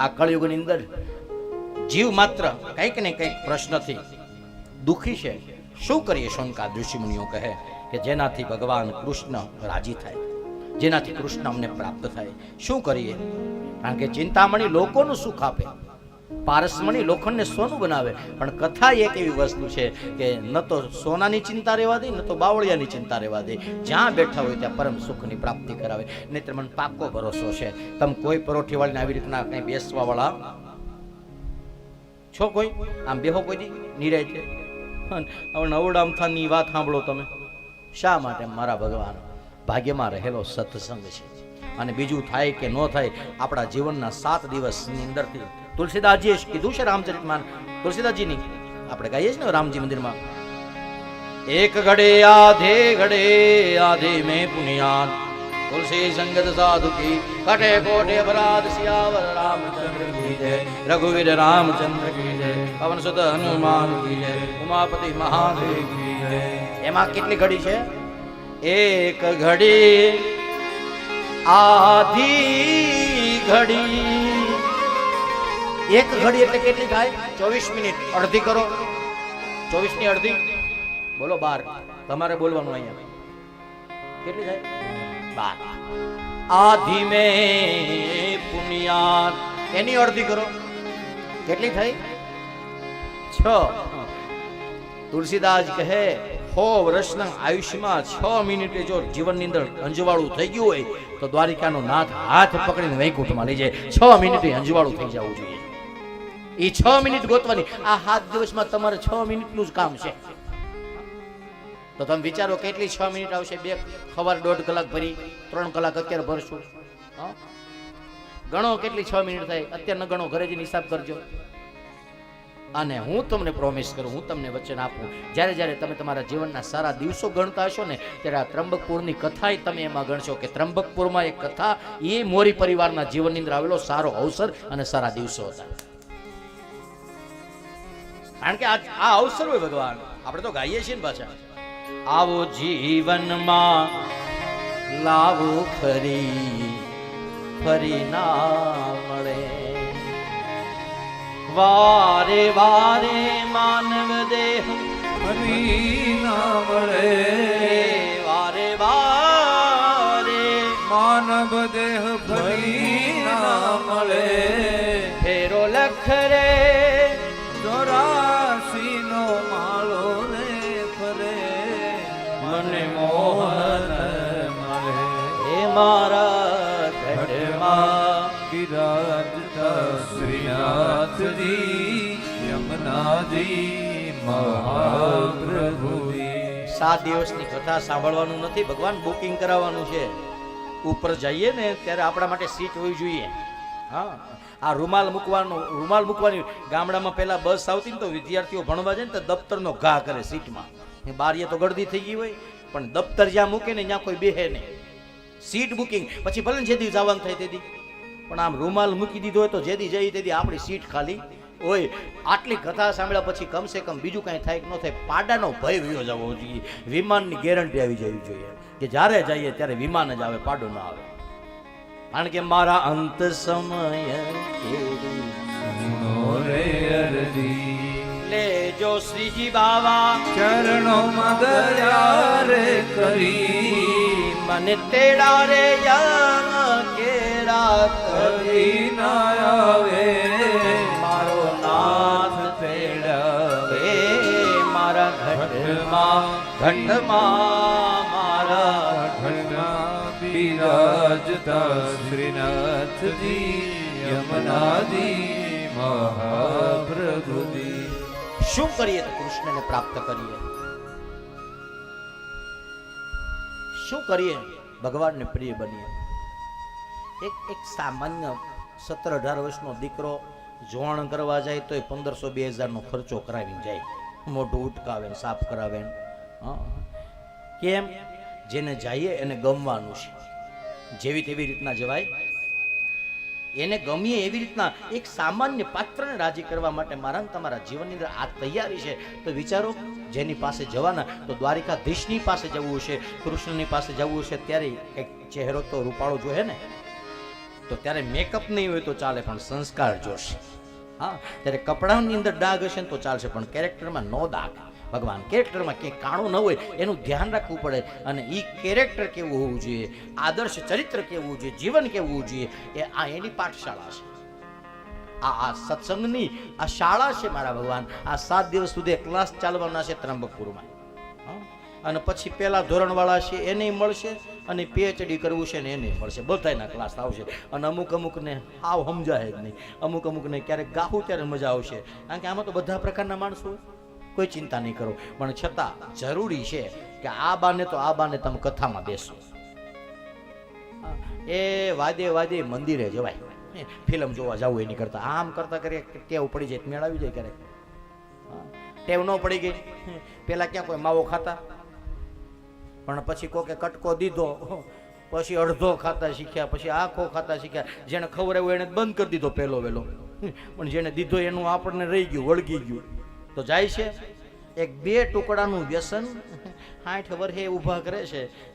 આ કળયુગની અંદર જીવ માત્ર કંઈક ને કંઈક પ્રશ્નથી દુઃખી છે. શું કરીએ? શંકા ઋષિમુનિઓ કહે કે જેનાથી ભગવાન કૃષ્ણ રાજી થાય, જેનાથી કૃષ્ણ અમને પ્રાપ્ત થાય. શું કરીએ? કારણ કે ચિંતામણી લોકોનું સુખ આપે. પારસમણી લોખંડને સોનું બનાવે. પણ કથા એક એવી વસ્તુ છે કે ન તો સોનાની ચિંતા રહેવા દે ન તો બાવળિયાની ચિંતા રહેવા દે. જ્યાં બેઠા હોય ત્યાં પરમ સુખની પ્રાપ્તિ કરાવે. નહીતર મને પાકો ભરોસો છે. તમે કોઈ પરોઠીવાળીને આવી રીતના કંઈ બેસવા વાળા છો કોઈ? આમ બેહો કોઈ નિરાય છે. હવે નવડામ થાની વાત સાંભળો તમે. શા માટે મારા ભગવાન? ભાગ્યમાં રહેલો સત્સંગ છે. અને બીજું થાય કે ન થાય આપણા જીવનના સાત દિવસની અંદરથી તુલસીદાસજીએ કીધું છે રામચરિતમાન. તુલસીદાસજીની આપણે ગાઈએ છીએ ને રામજી મંદિરમાં? એક ઘડે આધે ઘડે આધે મેં પુનિયાન તુલસી સંગત સાધુ કી કટે કોટે અપરાધ સિયાવર રામચંદ્ર કી જય. રઘુવીર રામચંદ્ર કી જય. પવન સુત હનુમાન કી જય. ઉમાપતિ મહાદેવ કી જય. એમાં કેટલી ઘડી છે? એક ઘડી, આધી ઘડી. એક ઘડી એટલે કેટલી થાય? ચોવીસ મિનિટ. અડધી કરો. ચોવીસની અડધી? બોલો, બાર. તમારે બોલવાનું અહીંયા. કેટલી થાય? બાર. આધી મે પુનિયા એની અડધી કરો. કેટલી થઈ? છ. તુલસીદાસ કહે, હો વર્ષના આયુષ્યમાં છ મિનિટે જો જીવનની અંદર અંજવાળું થઈ ગયું હોય, તો દ્વારિકાનો નાથ હાથ પકડીને વૈકુંઠમાં લઈ જાય. છ મિનિટે અંજવાળું થઈ જવું જોઈએ. એ છ મિનિટ ગોતવાની. આ સાત દિવસમાં તમારે છ મિનિટનું જ કામ છે. તો તમે વિચારો કેટલી છ મિનિટ આવશે? બે સવાર દોઢ કલાક ભરી, ત્રણ કલાક અત્યારે ભરશું? ગણો કેટલી છ મિનિટ થાય? અત્યારના ગણો, ઘરે જઈને હિસાબ કરજો. અને હું તમને પ્રોમિસ કરું, હું તમને વચન આપું. જ્યારે જ્યારે તમે તમારા જીવનના સારા દિવસો ગણતા હશો ને, ત્યારે આ ત્રંબકપુરની કથા તમે એમાં ગણશો કે ત્રંબકપુરમાં એક કથા એ મોરી પરિવારના જીવનની અંદર આવેલો સારો અવસર અને સારા દિવસો હતા. કારણ કે આ અવસર હોય ભગવાન. આપણે તો ગાઈએ છીએ ને પાછા. આવો જીવનમાં લાવો ફરી ફરી ના મળે. વારે વારે માનવ દેહ ફરી ના મળે. વારે વારે માનવ દેહ ફરી ના મળે. મોહન મળે. હે મારા ઘટમાં બિરાજતા શ્રીનાથજી યમુનાજી મહાપ્રભુજી. સાત દિવસની કથા સાંભળવાનું નથી ભગવાન બુકિંગ કરાવવાનું છે. ઉપર જઈએ ને ત્યારે આપણા માટે સીટ હોવી જોઈએ. હા. આ રૂમાલ મૂકવાનો રૂમાલ મૂકવાની ગામડામાં પહેલા બસ આવતી ને તો વિદ્યાર્થીઓ ભણવા જાય ને તો દફતરનો ઘા કરે સીટમાં. બારીએ તો ગળદી થઈ ગઈ હોય. પણ દફતર જ્યાં મૂકે ને ત્યાં કોઈ બેહે નહીં. Seat booking. પછી ભલે ને જેથી જવાનું થાય તેથી પણ આમ રૂમાલ મૂકી દીધો હોય તો જેથી જઈ તેથી આપણી સીટ ખાલી. હોય આટલી કથા સાંભળ્યા પછી કમસે કમ બીજું કાંઈ થાય ન થાય, પાડાનો ભય વિયો જવો જોઈએ. વિમાનની ગેરંટી આવી જવી જોઈએ. કે જ્યારે જઈએ ત્યારે વિમાન જ આવે, પાડો ના આવે. કારણ કે મારા અંત સમય રે અરજી. લેજો શ્રીજી બાવા. ચરણોમાં દયા રે કરી મને તેડા રે યમ કેરા કરી. ના આવે. મારો નાથ તેડવે. મારા ઘટમાં ઘટમાં મારા ઘટમાં બિરાજતા શ્રીનાથજી યમનાજી મહાપ્રભુજી શું કરીએ તો કૃષ્ણને પ્રાપ્ત કરીએ? શું કરીએ? ભગવાનને પ્રિય બનીએ. એક એક સામાન્ય સત્તર અઢાર વર્ષનો દીકરો જોણ કરવા જાય તો એ પંદરસો બે હજારનો ખર્ચો કરાવીને જાય. મોઢું ઉટકાવે સાફ કરાવે કેમ? જેને જઈએ એને ગમવાનું છે. જેવી તેવી રીતના જવાય એને ગમીએ એવી રીતના એક સામાન્ય પાત્રને રાજી કરવા માટે મારા તમારા જીવનની અંદર આ તૈયારી છે. તો વિચારો, જેની પાસે જવાના, તો દ્વારિકાધીશની પાસે જવું છે કૃષ્ણની પાસે જવું છે ત્યારે એક ચહેરો તો રૂપાળો જોઈએ ને? તો ત્યારે મેકઅપ નહીં હોય તો ચાલે, પણ સંસ્કાર જોશે. હા, ત્યારે કપડાની અંદર ડાઘ હશે ને તો ચાલશે, પણ કેરેક્ટરમાં નો દાગ. ભગવાન કેરેક્ટરમાં ક્યાંય કાણું ન હોય, એનું ધ્યાન રાખવું પડે અને એ કેરેક્ટર કેવું હોવું જોઈએ, આદર્શ ચરિત્ર કેવું જોઈએ, જીવન કેવું જોઈએ, એ આ એની પાઠશાળા છે. આ આ સત્સંગની આ શાળા છે મારા ભગવાન, આ સાત દિવસ સુધી ક્લાસ ચાલવાના છે ત્રંબકપુરમાં? અને પછી પહેલા ધોરણવાળા છે એને મળશે અને પીએચડી કરવું છે ને એને મળશે. બધાના ક્લાસ આવશે. અને અમુક અમુકને આવ સમજાય જ નહીં. અમુક અમુકને ક્યારેક ગાહું ત્યારે મજા આવશે. કારણ કે આમાં તો બધા પ્રકારના માણસો હોય. કોઈ ચિંતા નહીં કરો. પણ છતાં જરૂરી છે કે આ બાને તો આ બાને તમે કથામાં બેસો. એ વાદે વાદે મંદિરે જવાય. ફિલ્મ જોવા જવું એની કરતા. આમ કરતા કરીએ ટેવ પડી જાય મેળાવી જાય ક્યારેક. ટેવ ન પડી ગઈ. પહેલાં ક્યાં કોઈ માવો ખાતા? પણ પછી કોકે કટકો દીધો પછી અડધો ખાતા શીખ્યા, પછી આખો ખાતા શીખ્યા. જેને ખવડાવ્યું એને બંધ કરી દીધો પહેલો વહેલો પણ જેને દીધો એનું આપણને રહી ગયું, વળગી ગયું. તો જાય છે. એક બે ટુકડાનું વ્યસન આઠ વર્ષે ઊભા કરે છે.